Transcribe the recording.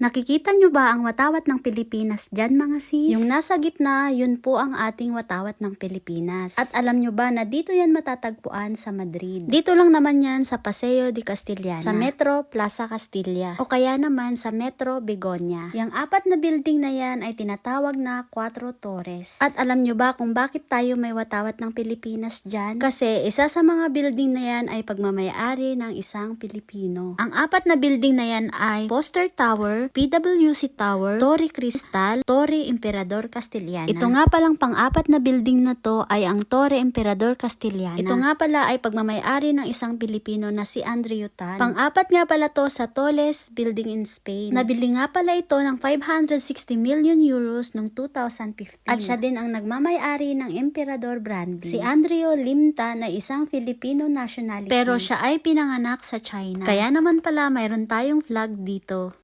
Nakikita nyo ba ang watawat ng Pilipinas dyan mga sis? Yung nasa gitna, yun po ang ating watawat ng Pilipinas. At alam nyo ba na dito yan matatagpuan sa Madrid? Dito lang naman yan sa Paseo de Castillana. Sa Metro Plaza Castilla. O kaya naman sa Metro Begonia. Yung apat na building na yan ay tinatawag na Cuatro Torres. At alam nyo ba kung bakit tayo may watawat ng Pilipinas dyan? Kasi isa sa mga building na yan ay pagmamayari ng isang Pilipino. Ang apat na building na yan ay Poster Tower, PWC Tower, Torre Cristal, Torre Emperador Castillana. Ito nga palang pang-apat na building na to ay ang Torre Emperador Castillana. Ito nga pala ay pagmamayari ng isang Pilipino na si Andrew Tan. Pang-apat nga pala to sa tallest building in Spain. Nabili nga pala ito ng 560 million euros noong 2015. At siya din ang nagmamayari ng Emperador Brandy. Si Andrea Limta na isang Filipino nationality. Pero siya ay pinanganak sa China. Kaya naman pala mayroon tayong flag dito.